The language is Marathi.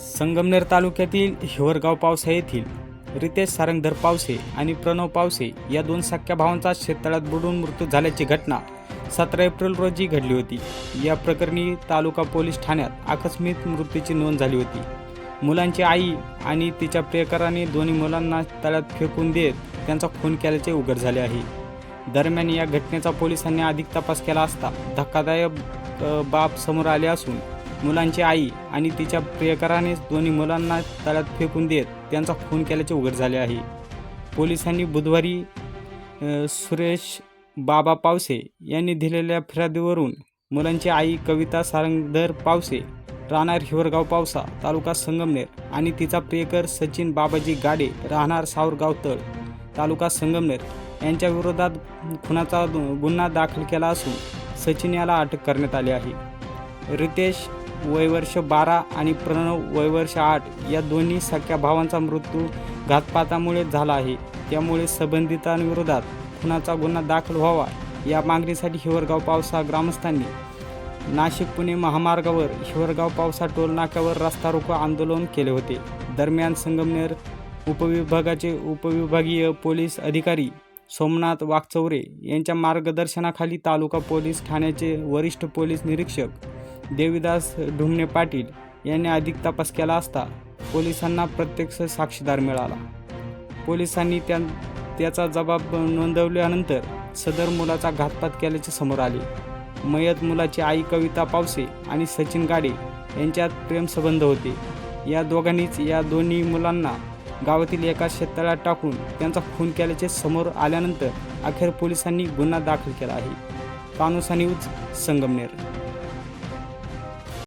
संगमनेर तालुक्यातील हिवरगाव पावसा येथील रितेश सारंगधर पावसे आणि प्रणव पावसे या दोन सख्या भावांचा शेततळ्यात बुडून मृत्यू झाल्याची घटना सतरा एप्रिल रोजी घडली होती. या प्रकरणी तालुका पोलीस ठाण्यात आकस्मिक मृत्यूची नोंद झाली होती. मुलांची आई आणि तिच्या प्रियकराने दोन्ही मुलांना तळ्यात फेकून देत त्यांचा खून केल्याचे उघड झाले आहे. दरम्यान या घटनेचा पोलिसांनी अधिक तपास केला असता धक्कादायक बाब समोर आले असून मुलांची आई आणि तिच्या प्रियकराने दोन्ही मुलांना तळ्यात फेकून देत त्यांचा खून केल्याचे उघड झाले आहे. पोलिसांनी बुधवारी सुरेश बाबा पावसे यांनी दिलेल्या फिर्यादीवरून मुलांची आई कविता सारंगधर पावसे राहणार हिवरगाव पावसा तालुका संगमनेर आणि तिचा प्रियकर सचिन बाबाजी गाडे राहणार सावरगाव तळ तालुका संगमनेर यांच्या विरोधात खुनाचा गुन्हा दाखल केला असून सचिन याला अटक करण्यात आली आहे. रितेश वयवर्ष बारा आणि प्रणव वयवर्ष आठ या दोन्ही सख्या भावांचा मृत्यू घातपातामुळे झाला आहे. त्यामुळे संबंधितांविरोधात खुनाचा गुन्हा दाखल व्हावा या मागणीसाठी हिवरगाव पावसा ग्रामस्थांनी नाशिक पुणे महामार्गावर हिवरगाव पावसा टोल नाक्यावर रस्ता रोको आंदोलन केले होते. दरम्यान संगमनेर उपविभागाचे उपविभागीय पोलीस अधिकारी सोमनाथ वाघचौरे यांच्या मार्गदर्शनाखाली तालुका पोलीस ठाण्याचे वरिष्ठ पोलीस निरीक्षक देवीदास ढुमणे पाटील यांनी अधिक तपास केला असता पोलिसांना प्रत्यक्ष साक्षीदार मिळाला. पोलिसांनी त्या त्याचा जबाब नोंदवल्यानंतर सदर मुलाचा घातपात केल्याचे समोर आले. मयत मुलाची आई कविता पावसे आणि सचिन गाडे यांच्यात प्रेमसंबंध होते. या दोघांनीच या दोन्ही मुलांना गावातील एका शेततळ्यात टाकून त्यांचा खून केल्याचे समोर आल्यानंतर अखेर पोलिसांनी गुन्हा दाखल केला आहे. कानुसानी उच संगमनेर